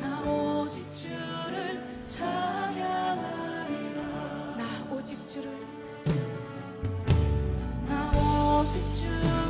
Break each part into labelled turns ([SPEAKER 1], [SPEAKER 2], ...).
[SPEAKER 1] 나 오직 주를 찬양하리라.
[SPEAKER 2] 나 오직 주를.
[SPEAKER 1] 나 오직 주를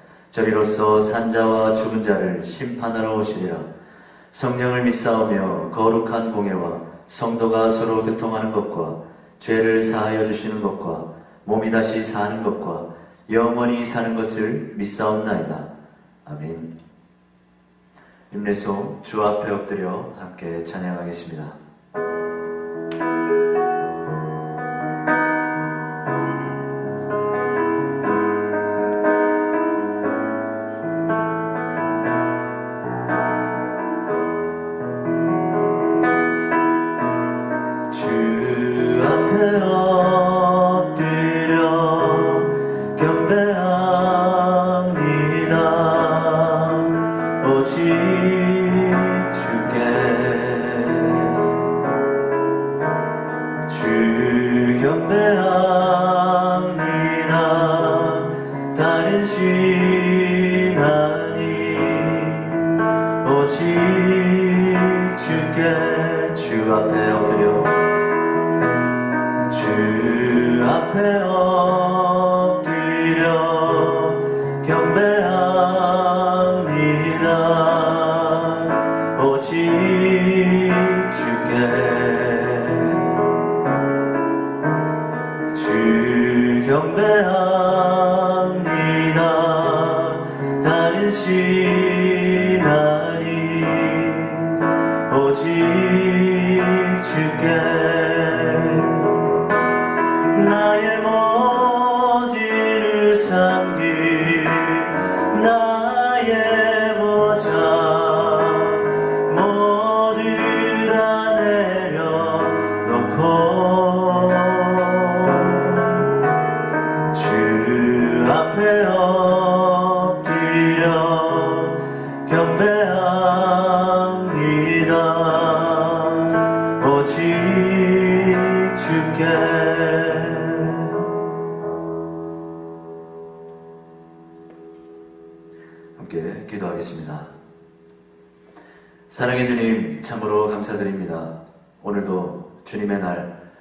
[SPEAKER 3] 저리로서 산자와 죽은 자를 심판하러 오시리라. 성령을 믿사오며 거룩한 공예와 성도가 서로 교통하는 것과 죄를 사하여 주시는 것과 몸이 다시 사는 것과 영원히 사는 것을 믿사옵나이다. 아멘. 임례소 주 앞에 엎드려 함께 찬양하겠습니다. 사랑의 주님 참으로 감사드립니다. 오늘도 주님의 날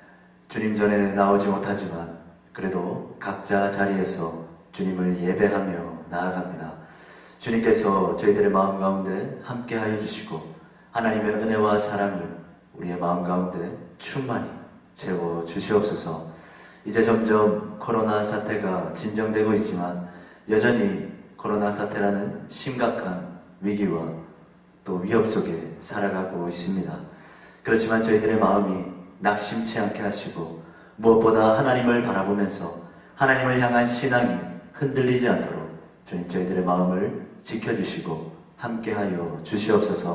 [SPEAKER 3] 주님 전에 나오지 못하지만 그래도 각자 자리에서 주님을 예배하며 나아갑니다. 주님께서 저희들의 마음 가운데 함께하여 주시고 하나님의 은혜와 사랑을 우리의 마음 가운데 충만히 채워 주시옵소서. 이제 점점 코로나 사태가 진정되고 있지만 여전히 코로나 사태라는 심각한 위기와 또 위협 속에 살아가고 있습니다. 그렇지만 저희들의 마음이 낙심치 않게 하시고 무엇보다 하나님을 바라보면서 하나님을 향한 신앙이 흔들리지 않도록 주님 저희들의 마음을 지켜주시고 함께하여 주시옵소서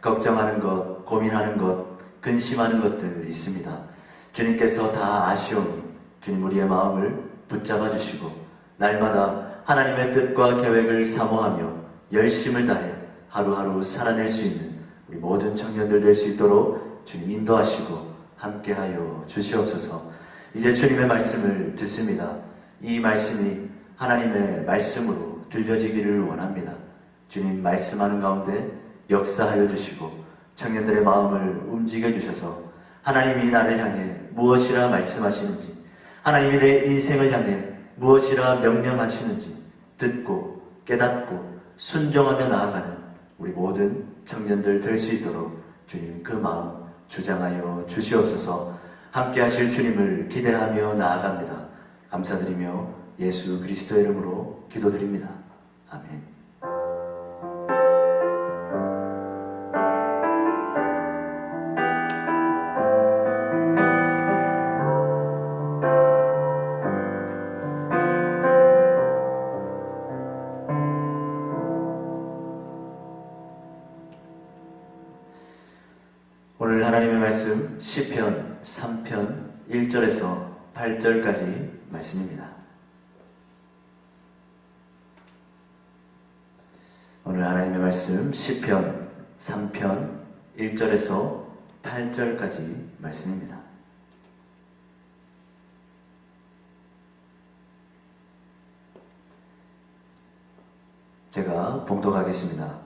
[SPEAKER 3] 걱정하는 것, 고민하는 것, 근심하는 것들 있습니다. 주님께서 다 아시오니 주님 우리의 마음을 붙잡아 주시고 날마다 하나님의 뜻과 계획을 사모하며 열심을 다해 하루하루 살아낼 수 있는 우리 모든 청년들 될 수 있도록 주님 인도하시고 함께하여 주시옵소서. 이제 주님의 말씀을 듣습니다. 이 말씀이 하나님의 말씀으로 들려지기를 원합니다. 주님 말씀하는 가운데 역사하여 주시고 청년들의 마음을 움직여 주셔서 하나님이 나를 향해 무엇이라 말씀하시는지 하나님이 내 인생을 향해 무엇이라 명령하시는지 듣고 깨닫고 순종하며 나아가는 우리 모든 청년들 될 수 있도록 주님 그 마음 주장하여 주시옵소서 함께 하실 주님을 기대하며 나아갑니다. 감사드리며 예수 그리스도의 이름으로 기도드립니다. 아멘. 오늘 하나님의 말씀 시편 3편 1절에서 8절까지 말씀입니다. 오늘 하나님의 말씀 시편 3편 1절에서 8절까지 말씀입니다. 제가 봉독하겠습니다.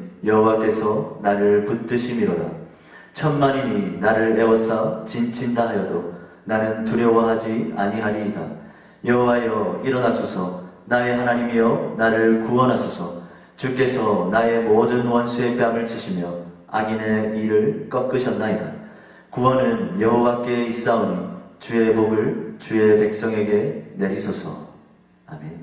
[SPEAKER 3] 여호와께서 나를 붙드심이로다. 천만인이 나를 에워싸 진친다 하여도 나는 두려워하지 아니하리이다. 여호와여 일어나소서 나의 하나님이여 나를 구원하소서 주께서 나의 모든 원수의 뺨을 치시며 악인의 일을 꺾으셨나이다. 구원은 여호와께 있사오니 주의 복을 주의 백성에게 내리소서. 아멘.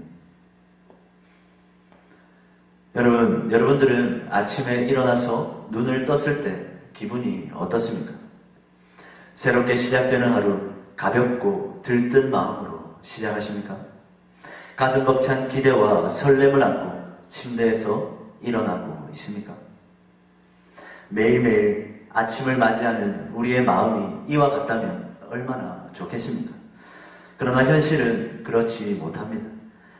[SPEAKER 3] 여러분, 여러분들은 아침에 일어나서 눈을 떴을 때 기분이 어떻습니까? 새롭게 시작되는 하루 가볍고 들뜬 마음으로 시작하십니까? 가슴 벅찬 기대와 설렘을 안고 침대에서 일어나고 있습니까? 매일매일 아침을 맞이하는 우리의 마음이 이와 같다면 얼마나 좋겠습니까? 그러나 현실은 그렇지 못합니다.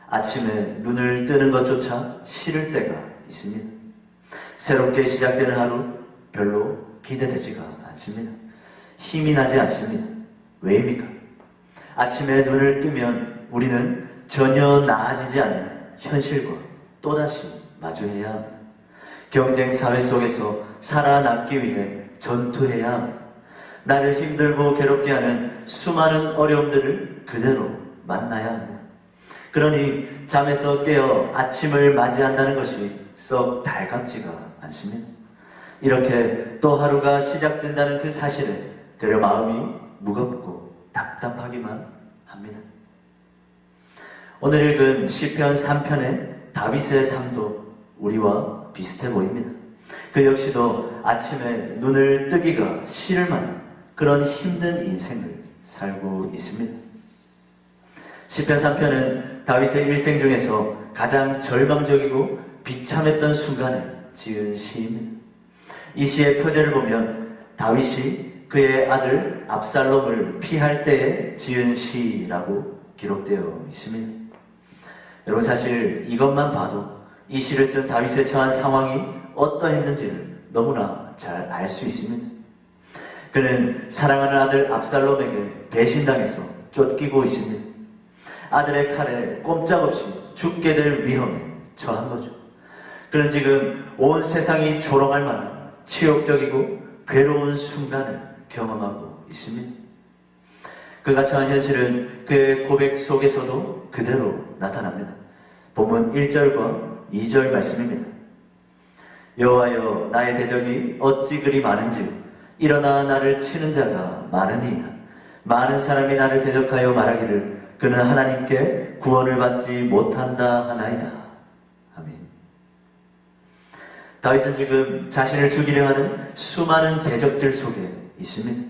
[SPEAKER 3] 아침에 눈을 뜨는 것조차 싫을 때가 있습니다. 새롭게 시작되는 하루 별로 기대되지가 않습니다. 힘이 나지 않습니다. 왜입니까? 아침에 눈을 뜨면 우리는 전혀 나아지지 않는 현실과 또다시 마주해야 합니다. 경쟁 사회 속에서 살아남기 위해 전투해야 합니다. 나를 힘들고 괴롭게 하는 수많은 어려움들을 그대로 만나야 합니다. 그러니 잠에서 깨어 아침을 맞이한다는 것이 썩 달갑지가 않습니다. 이렇게 또 하루가 시작된다는 그 사실에 되려 마음이 무겁고 답답하기만 합니다. 오늘 읽은 시편 3편의 다윗의 삶도 우리와 비슷해 보입니다. 그 역시도 아침에 눈을 뜨기가 싫을 만한 그런 힘든 인생을 살고 있습니다. 시편 3편은 다윗의 일생 중에서 가장 절망적이고 비참했던 순간에 지은 시입니다. 이 시의 표제를 보면 다윗이 그의 아들 압살롬을 피할 때에 지은 시라고 기록되어 있습니다. 여러분 사실 이것만 봐도 이 시를 쓴 다윗의 처한 상황이 어떠했는지를 너무나 잘 알 수 있습니다. 그는 사랑하는 아들 압살롬에게 배신당해서 쫓기고 있습니다. 아들의 칼에 꼼짝없이 죽게 될 위험에 처한 거죠. 그는 지금 온 세상이 조롱할 만한 치욕적이고 괴로운 순간을 경험하고 있습니다. 그가 처한 현실은 그의 고백 속에서도 그대로 나타납니다. 본문 1절과 2절 말씀입니다. 여호와여 나의 대적이 어찌 그리 많은지 일어나 나를 치는 자가 많으니이다. 많은 사람이 나를 대적하여 말하기를 그는 하나님께 구원을 받지 못한다 하나이다. 아멘. 다윗은 지금 자신을 죽이려 하는 수많은 대적들 속에 있습니다.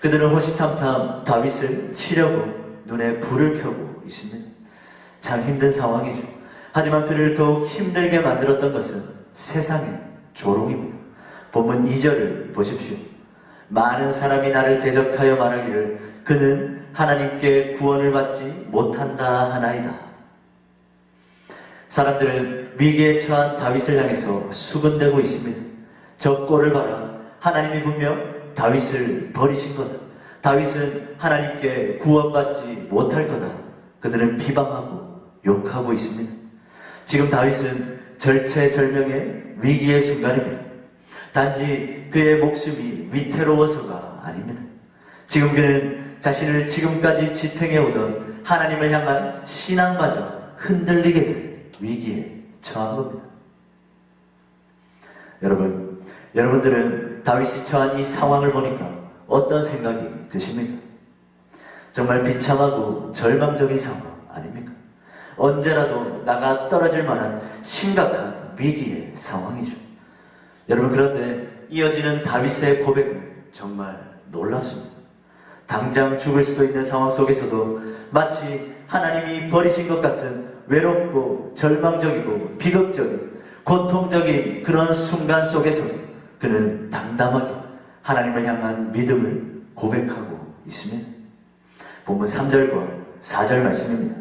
[SPEAKER 3] 그들은 호시탐탐 다윗을 치려고 눈에 불을 켜고 있습니다. 참 힘든 상황이죠. 하지만 그를 더욱 힘들게 만들었던 것은 세상의 조롱입니다. 본문 2절을 보십시오. 많은 사람이 나를 대적하여 말하기를 그는 하나님께 구원을 받지 못한다 하나이다. 사람들은 위기에 처한 다윗을 향해서 수근대고 있습니다. 저 꼴을 봐라. 하나님이 분명 다윗을 버리신 거다. 다윗은 하나님께 구원받지 못할 거다. 그들은 비방하고 욕하고 있습니다. 지금 다윗은 절체절명의 위기의 순간입니다. 단지 그의 목숨이 위태로워서가 아닙니다. 지금 그는 자신을 지금까지 지탱해오던 하나님을 향한 신앙마저 흔들리게 될 위기에 처한 겁니다. 여러분, 여러분들은 다윗이 처한 이 상황을 보니까 어떤 생각이 드십니까? 정말 비참하고 절망적인 상황 아닙니까? 언제라도 나가 떨어질 만한 심각한 위기의 상황이죠. 여러분 그런데 이어지는 다윗의 고백은 정말 놀랍습니다. 당장 죽을 수도 있는 상황 속에서도 마치 하나님이 버리신 것 같은 외롭고 절망적이고 비극적인 고통적인 그런 순간 속에서 그는 담담하게 하나님을 향한 믿음을 고백하고 있습니다. 본문 3절과 4절 말씀입니다.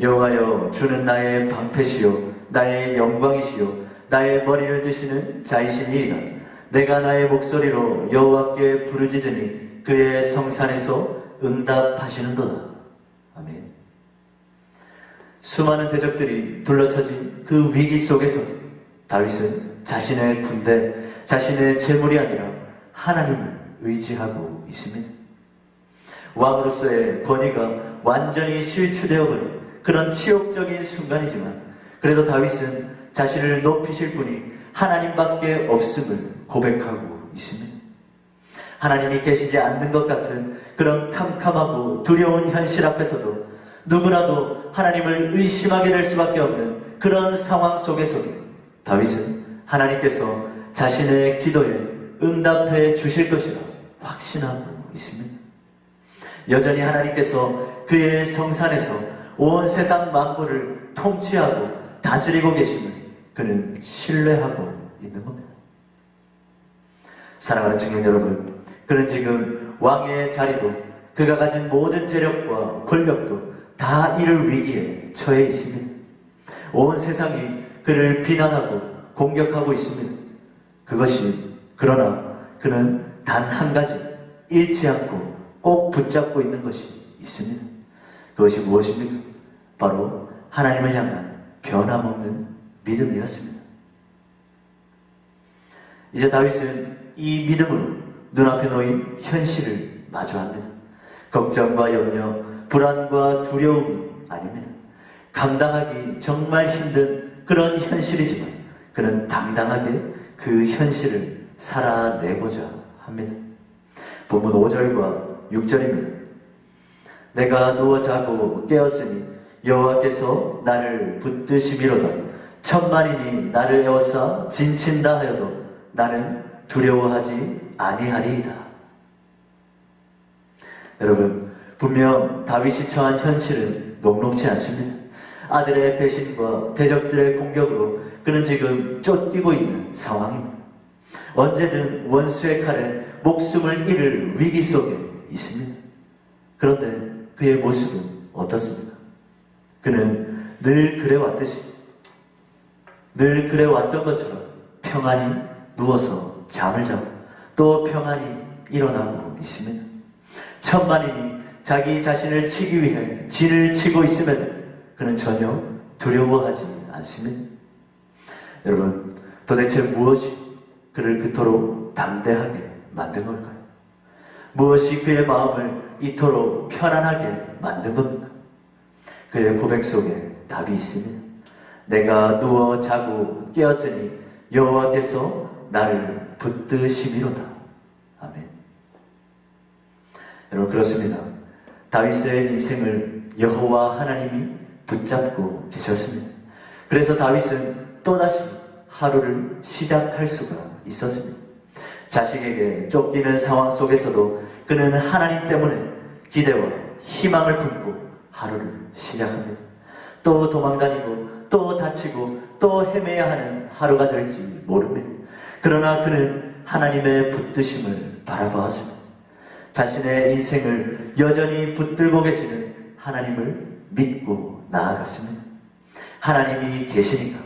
[SPEAKER 3] 여호와여 주는 나의 방패시요 나의 영광이시요 나의 머리를 드시는 자이시니이다. 내가 나의 목소리로 여호와께 부르짖으니 그의 성산에서 응답하시는도다. 아멘. 수많은 대적들이 둘러쳐진 그 위기 속에서 다윗은 자신의 군대, 자신의 재물이 아니라 하나님을 의지하고 있습니다. 왕으로서의 권위가 완전히 실추되어 버린 그런 치욕적인 순간이지만 그래도 다윗은 자신을 높이실 분이 하나님밖에 없음을 고백하고 있습니다. 하나님이 계시지 않는 것 같은 그런 캄캄하고 두려운 현실 앞에서도 누구라도 하나님을 의심하게 될 수밖에 없는 그런 상황 속에서도 다윗은 하나님께서 자신의 기도에 응답해 주실 것이라 확신하고 있습니다. 여전히 하나님께서 그의 성산에서 온 세상 만물을 통치하고 다스리고 계심을 그는 신뢰하고 있는 겁니다. 사랑하는 청년 여러분, 그는 지금 왕의 자리도 그가 가진 모든 재력과 권력도 다 잃을 위기에 처해 있습니다. 온 세상이 그를 비난하고 공격하고 있습니다. 그것이 그러나 그는 단 한 가지 잃지 않고 꼭 붙잡고 있는 것이 있습니다. 그것이 무엇입니까? 바로 하나님을 향한 변함없는 믿음이었습니다. 이제 다윗은 이 믿음으로 눈앞에 놓인 현실을 마주합니다. 걱정과 염려, 불안과 두려움이 아닙니다. 감당하기 정말 힘든 그런 현실이지만 그는 당당하게 그 현실을 살아내고자 합니다. 본문 5절과 6절입니다. 내가 누워 자고 깨었으니 여호와께서 나를 붙드시미로다. 천만인이 나를 에워싸 진친다 하여도 나는 두려워하지 아니하리이다. 여러분, 분명 다윗이 처한 현실은 녹록치 않습니다. 아들의 배신과 대적들의 공격으로 그는 지금 쫓기고 있는 상황입니다. 언제든 원수의 칼에 목숨을 잃을 위기 속에 있습니다. 그런데 그의 모습은 어떻습니까? 그는 늘 그래왔듯이 늘 그래왔던 것처럼 평안히 누워서 잠을 자고 또 평안히 일어나고 있습니다. 천만인이 자기 자신을 치기 위해 진을 치고 있음에도 그는 전혀 두려워하지 않습니다. 여러분, 도대체 무엇이 그를 그토록 담대하게 만든 걸까요? 무엇이 그의 마음을 이토록 편안하게 만든 겁니까? 그의 고백 속에 답이 있습니다. 내가 누워 자고 깨었으니 여호와께서 나를 붙드시미로다. 아멘. 여러분 그렇습니다. 다윗의 인생을 여호와 하나님이 붙잡고 계셨습니다. 그래서 다윗은 또다시 하루를 시작할 수가 있었습니다. 자식에게 쫓기는 상황 속에서도 그는 하나님 때문에 기대와 희망을 품고 하루를 시작합니다. 또 도망다니고 또 다치고 또 헤매야 하는 하루가 될지 모릅니다. 그러나 그는 하나님의 붙드심을 바라보았습니다. 자신의 인생을 여전히 붙들고 계시는 하나님을 믿고 나아갔습니다. 하나님이 계시니까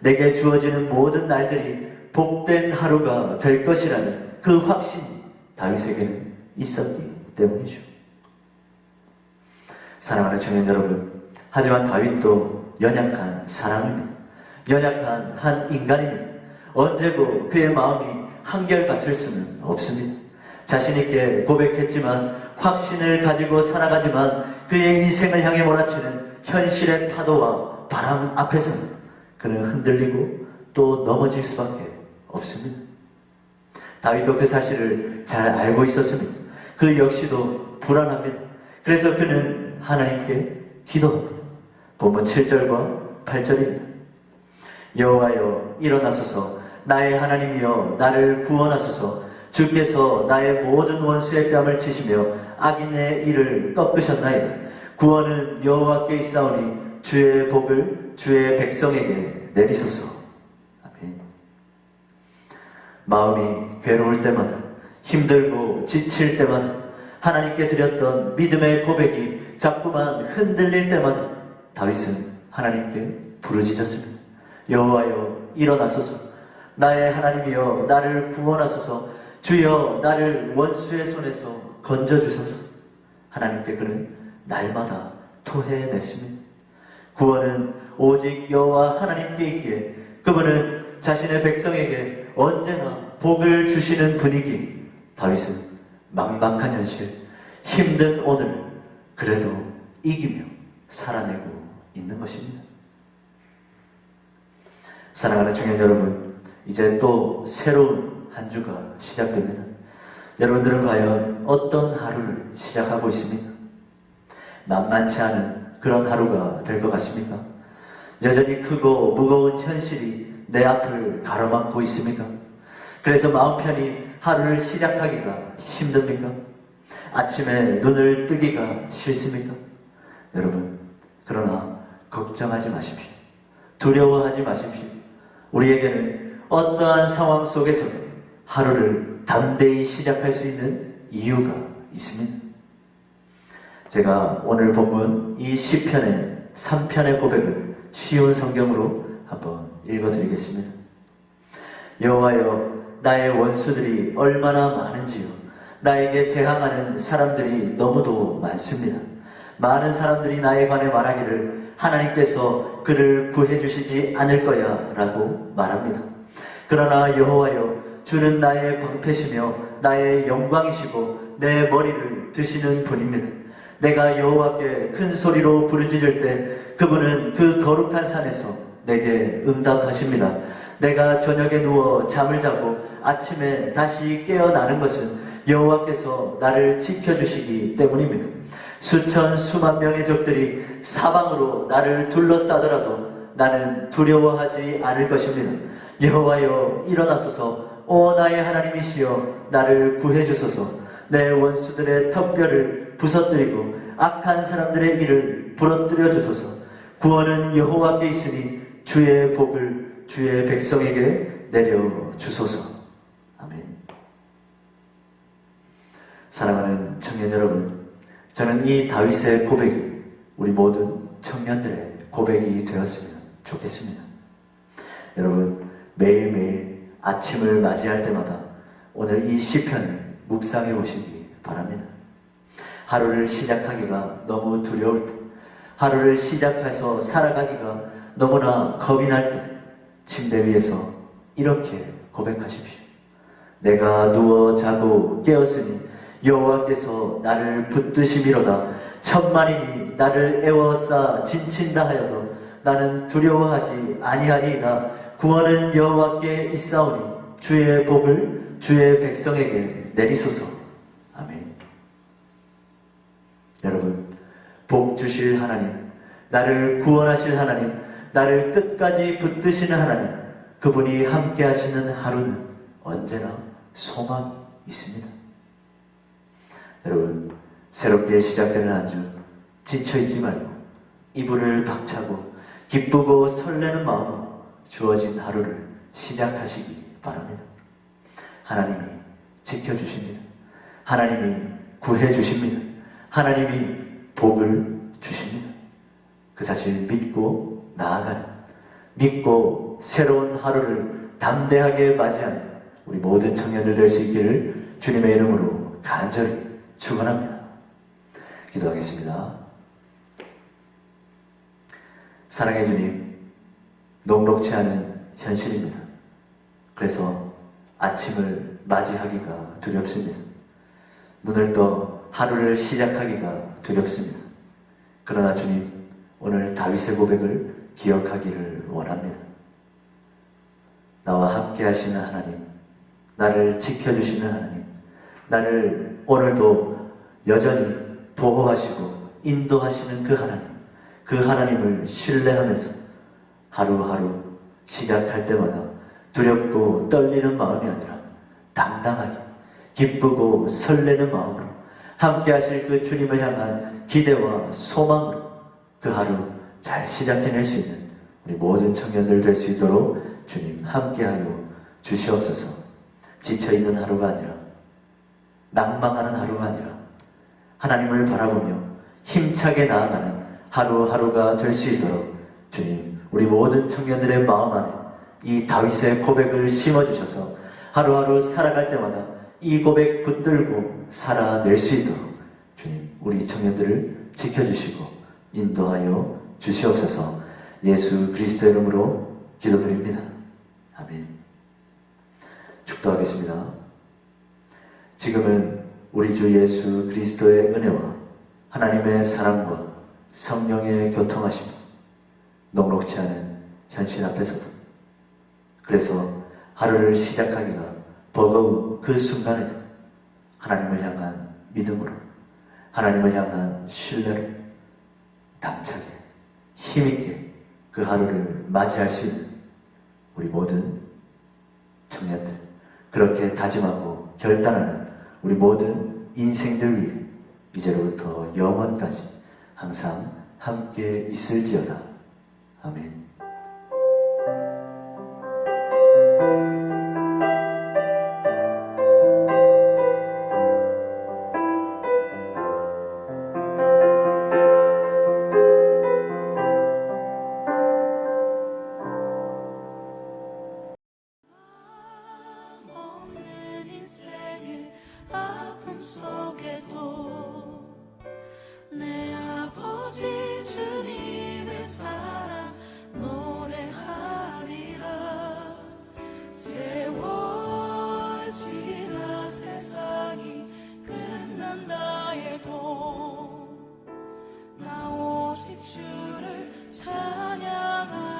[SPEAKER 3] 내게 주어지는 모든 날들이 복된 하루가 될 것이라는 그 확신이 다윗에게는 있었기 때문이죠. 사랑하는 청년 여러분, 하지만 다윗도 연약한 사람입니다. 연약한 한 인간입니다. 언제고 그의 마음이 한결같을 수는 없습니다. 자신있게 고백했지만 확신을 가지고 살아가지만 그의 인생을 향해 몰아치는 현실의 파도와 바람 앞에서는 그는 흔들리고 또 넘어질 수밖에 없습니다. 다윗도 그 사실을 잘 알고 있었습니다. 그 역시도 불안합니다. 그래서 그는 하나님께 기도합니다. 본문 7절과 8절입니다. 여호와여 일어나소서 나의 하나님이여 나를 구원하소서 주께서 나의 모든 원수의 뺨을 치시며 악인의 일을 꺾으셨나이다. 구원은 여호와께 있사오니 주의 복을 주의 백성에게 내리소서. 아멘. 마음이 괴로울 때마다 힘들고 지칠 때마다 하나님께 드렸던 믿음의 고백이 자꾸만 흔들릴 때마다 다윗은 하나님께 부르짖었습니다. 여호와여 일어나소서 나의 하나님이여 나를 구원하소서 주여 나를 원수의 손에서 건져 주소서 하나님께 그는 날마다 토해냈습니다. 구원은 오직 여호와 하나님께 있기에 그분은 자신의 백성에게 언제나 복을 주시는 분이기 다윗은 막막한 현실, 힘든 오늘 그래도 이기며 살아내고 있는 것입니다. 사랑하는 청년 여러분, 이제 또 새로운 한 주가 시작됩니다. 여러분들은 과연 어떤 하루를 시작하고 있습니까? 만만치 않은 그런 하루가 될 것 같습니까? 여전히 크고 무거운 현실이 내 앞을 가로막고 있습니까? 그래서 마음 편히 하루를 시작하기가 힘듭니까? 아침에 눈을 뜨기가 싫습니까? 여러분, 그러나 걱정하지 마십시오. 두려워하지 마십시오. 우리에게는 어떠한 상황 속에서도 하루를 담대히 시작할 수 있는 이유가 있습니다. 제가 오늘 본문 이 시편의 3편의 고백을 쉬운 성경으로 한번 읽어드리겠습니다. 여호와여 나의 원수들이 얼마나 많은지요 나에게 대항하는 사람들이 너무도 많습니다. 많은 사람들이 나에 관해 말하기를 하나님께서 그를 구해 주시지 않을 거야 라고 말합니다. 그러나 여호와여 주는 나의 방패시며 나의 영광이시고 내 머리를 드시는 분입니다. 내가 여호와께 큰 소리로 부르짖을 때 그분은 그 거룩한 산에서 내게 응답하십니다. 내가 저녁에 누워 잠을 자고 아침에 다시 깨어나는 것은 여호와께서 나를 지켜주시기 때문입니다. 수천 수만 명의 적들이 사방으로 나를 둘러싸더라도 나는 두려워하지 않을 것입니다. 여호와여 일어나소서. 오 나의 하나님이시여 나를 구해 주소서. 내 원수들의 턱뼈를 부서뜨리고 악한 사람들의 일을 부러뜨려 주소서. 구원은 여호와께 있으니 주의 복을 주의 백성에게 내려 주소서. 아멘. 사랑하는 청년 여러분 저는 이 다윗의 고백이 우리 모든 청년들의 고백이 되었으면 좋겠습니다 여러분 매일매일 아침을 맞이할 때마다 오늘 이 시편을 묵상해 보시기 바랍니다. 하루를 시작하기가 너무 두려울 때, 하루를 시작해서 살아가기가 너무나 겁이 날 때, 침대 위에서 이렇게 고백하십시오. 내가 누워 자고 깨었으니 여호와께서 나를 붙드심이로다. 천만인이 나를 애워싸 진친다 하여도 나는 두려워하지 아니하리이다. 구원은 여호와께 있사오니 주의 복을 주의 백성에게 내리소서. 아멘. 여러분, 복 주실 하나님, 나를 구원하실 하나님, 나를 끝까지 붙드시는 하나님, 그분이 함께 하시는 하루는 언제나 소망이 있습니다. 여러분, 새롭게 시작되는 한 주, 지쳐있지 말고, 이불을 박차고, 기쁘고 설레는 마음으로 주어진 하루를 시작하시기 바랍니다. 하나님이 지켜주십니다. 하나님이 구해주십니다. 하나님이 복을 주십니다. 그 사실 믿고 나아가는, 믿고 새로운 하루를 담대하게 맞이하는 우리 모든 청년들 될 수 있기를 주님의 이름으로 간절히 축원합니다. 기도하겠습니다. 사랑해 주님, 녹록치 않은 현실입니다. 그래서 아침을 맞이하기가 두렵습니다. 눈을 떠 하루를 시작하기가 두렵습니다. 그러나 주님, 오늘 다윗의 고백을 기억하기를 원합니다. 나와 함께 하시는 하나님, 나를 지켜주시는 하나님, 나를 오늘도 여전히 보호하시고 인도하시는 그 하나님, 그 하나님을 신뢰하면서 하루하루 시작할 때마다 두렵고 떨리는 마음이 아니라 당당하게 기쁘고 설레는 마음으로 함께 하실 그 주님을 향한 기대와 소망으로 그 하루 잘 시작해낼 수 있는 우리 모든 청년들 될 수 있도록 주님 함께하여 주시옵소서. 지쳐있는 하루가 아니라 낭망하는 하루가 아니라 하나님을 바라보며 힘차게 나아가는 하루하루가 될 수 있도록 주님 우리 모든 청년들의 마음 안에 이 다윗의 고백을 심어주셔서 하루하루 살아갈 때마다 이 고백 붙들고 살아낼 수 있도록 주님 우리 청년들을 지켜주시고 인도하여 주시옵소서 예수 그리스도의 이름으로 기도드립니다. 아멘. 축도하겠습니다. 지금은 우리 주 예수 그리스도의 은혜와 하나님의 사랑과 성령의 교통하심 녹록치 않은 현실 앞에서도 그래서 하루를 시작하기가 버거운 그 순간에도 하나님을 향한 믿음으로 하나님을 향한 신뢰로 당차게 힘있게 그 하루를 맞이할 수 있는 우리 모든 청년들 그렇게 다짐하고 결단하는 우리 모든 인생들 위해 이제로부터 영원까지 항상 함께 있을지어다. 아멘.